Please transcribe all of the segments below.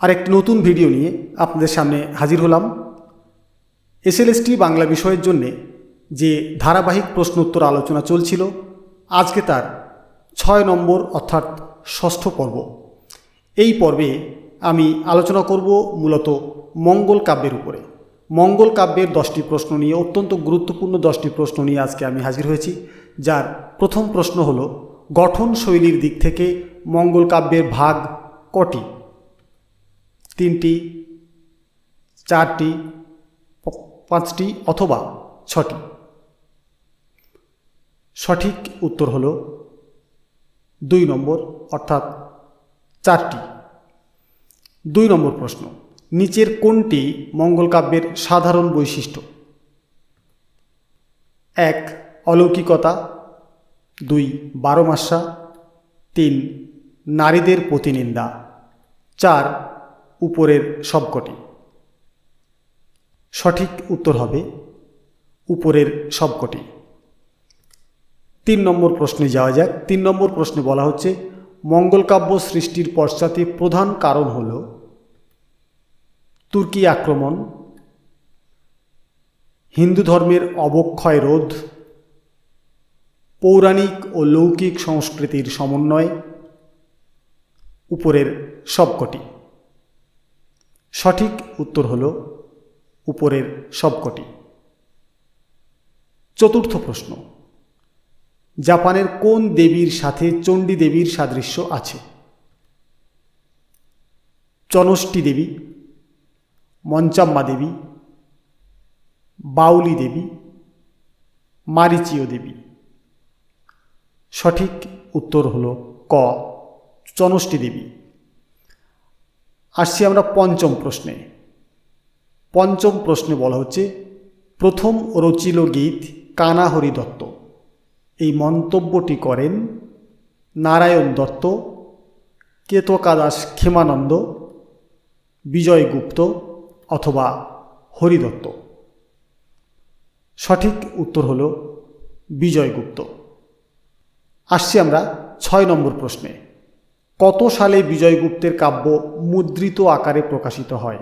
আর একটি নতুন ভিডিও নিয়ে আপনাদের সামনে হাজির হলাম। এসএলএসটি বাংলা বিষয়ের জন্যে যে ধারাবাহিক প্রশ্ন উত্তর আলোচনা চলছিল, আজকে তার ছয় নম্বর অর্থাৎ ষষ্ঠ পর্ব। এই পর্বে আমি আলোচনা করব মূলত মঙ্গল কাব্যের উপরে। মঙ্গল কাব্যের দশটি প্রশ্ন নিয়ে, অত্যন্ত গুরুত্বপূর্ণ দশটি প্রশ্ন নিয়ে আজকে আমি হাজির হয়েছি, যার প্রথম প্রশ্ন হলো, গঠন শৈলীর দিক থেকে মঙ্গল কাব্যের ভাগ কটি? তিনটি, চারটি, পাঁচটি অথবা ছটি। সঠিক উত্তর হল দুই নম্বর, অর্থাৎ চারটি। দুই নম্বর প্রশ্ন, নিচের কোনটি মঙ্গল কাব্যের সাধারণ বৈশিষ্ট্য? এক, অলৌকিকতা। দুই বারোমাসা তিন, নারীদের প্রতিনিন্দা। চার উপরের সবকটি। সঠিক উত্তর হবে উপরের সবকটি। তিন নম্বর প্রশ্নে যাওয়া যাক। তিন নম্বর প্রশ্নে বলা হচ্ছে মঙ্গল কাব্য সৃষ্টির পশ্চাতে প্রধান কারণ হল তুর্কি আক্রমণ, হিন্দু ধর্মের অবক্ষয় রোধ, পৌরাণিক ও লৌকিক সংস্কৃতির সমন্বয়, উপরের সবকটি। সঠিক উত্তর হল উপরের সবকটি। চতুর্থ প্রশ্ন, জাপানের কোন দেবীর সাথে চণ্ডী দেবীর সাদৃশ্য আছে? চনষ্টি দেবী, মঞ্চাম্মা দেবী, বাউলি দেবী মারিচীয় দেবী। সঠিক উত্তর হল ক চনষ্টি দেবী। আসছি আমরা পঞ্চম প্রশ্নে। পঞ্চম প্রশ্নে বলা হচ্ছে, প্রথম রচিল গীত কানাহরি দত্ত। এই মন্তব্যটি করেন নারায়ণ দত্ত কেতকাদাস ক্ষেমানন্দ, বিজয় গুপ্ত অথবা হরিদত্ত সঠিক উত্তর হল বিজয়গুপ্ত আসছি আমরা ছয় নম্বর প্রশ্নে। কত সালে বিজয়গুপ্তের কাব্য মুদ্রিত আকারে প্রকাশিত হয়?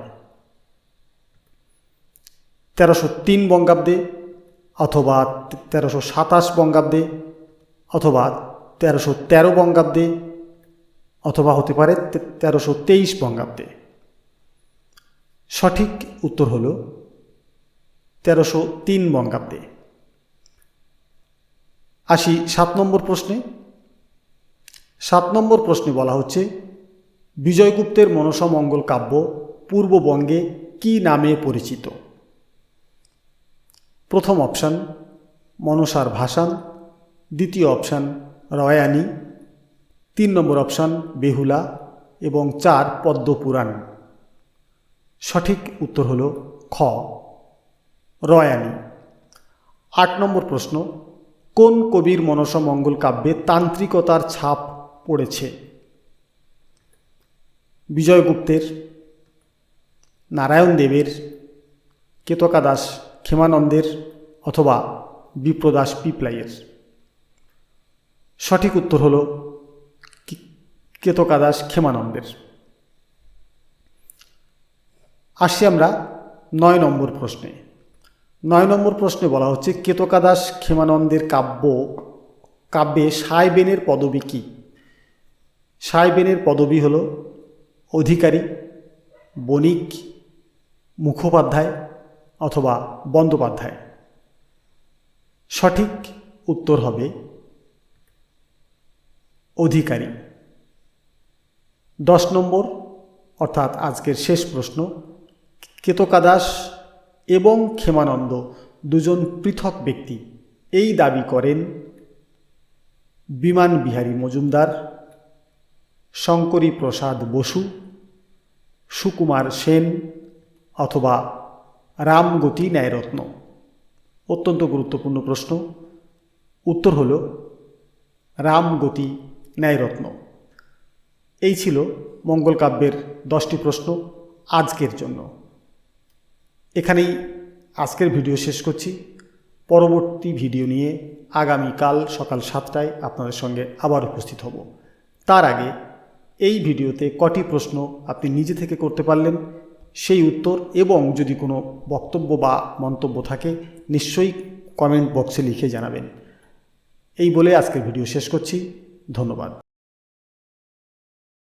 তেরোশো তিন বঙ্গাব্দে অথবা তেরোশো সাতাশ বঙ্গাব্দে অথবা তেরোশো তেরো বঙ্গাব্দে অথবা হতে পারে তেরোশো তেইশ বঙ্গাব্দে। সঠিক উত্তর হল তেরোশো তিন বঙ্গাব্দে। আসি সাত নম্বর প্রশ্নে। সাত নম্বর প্রশ্নে বলা হচ্ছে, বিজয়গুপ্তের মনসা মঙ্গল কাব্য পূর্ববঙ্গে কি নামে পরিচিত? প্রথম অপশান, মনসার ভাসান দ্বিতীয় অপশান, রয়ানি। তিন নম্বর অপশান, বেহুলা এবং চার, পদ্মপুরাণ। সঠিক উত্তর হল খ, রয়ানি। আট নম্বর প্রশ্ন, কোন কবির মনসা মঙ্গল কাব্যে তান্ত্রিকতার ছাপ পড়েছে। বিজয়গুপ্তের, নারায়ণ দেবের, কেতকা দাস ক্ষেমানন্দের অথবা বিপ্রদাস পিপলাইয়ের। সঠিক উত্তর হল কেতকা দাস ক্ষেমানন্দের। আসছি আমরা নয় নম্বর প্রশ্নে। নয় নম্বর প্রশ্নে বলা হচ্ছে, কেতকা দাস ক্ষেমানন্দের কাব্য, কাব্যে সাইবেনের পদবী কী? সাইবেনের পদবী হল অধিকারী, বণিক, মুখোপাধ্যায় অথবা বন্দ্যোপাধ্যায়। সঠিক উত্তর হবে অধিকারী। দশ নম্বর, অর্থাৎ আজকের শেষ প্রশ্ন কেতকাদাস এবং ক্ষেমানন্দ দুজন পৃথক ব্যক্তি, এই দাবি করেন বিমান বিহারী মজুমদার শঙ্করী প্রসাদ বসু, সুকুমার সেন অথবা রামগতি ন্যায়রত্ন। অত্যন্ত গুরুত্বপূর্ণ প্রশ্ন। উত্তর হল রামগতি ন্যায়রত্ন। এই ছিল মঙ্গল কাব্যের দশটি প্রশ্ন আজকের জন্য। এখানেই আজকের ভিডিও শেষ করছি। পরবর্তী ভিডিও নিয়ে আগামীকাল সকাল সাতটায় আপনাদের সঙ্গে আবার উপস্থিত হব। তার আগে এই ভিডিওতে কটি প্রশ্ন আপনি নিজে থেকে করতে পারলেন? সেই উত্তর এবং যদি কোনো বক্তব্য বা মন্তব্য থাকে, নিশ্চয়ই কমেন্ট বক্সে লিখে জানাবেন। এই বলে আজকের ভিডিও শেষ করছি। ধন্যবাদ।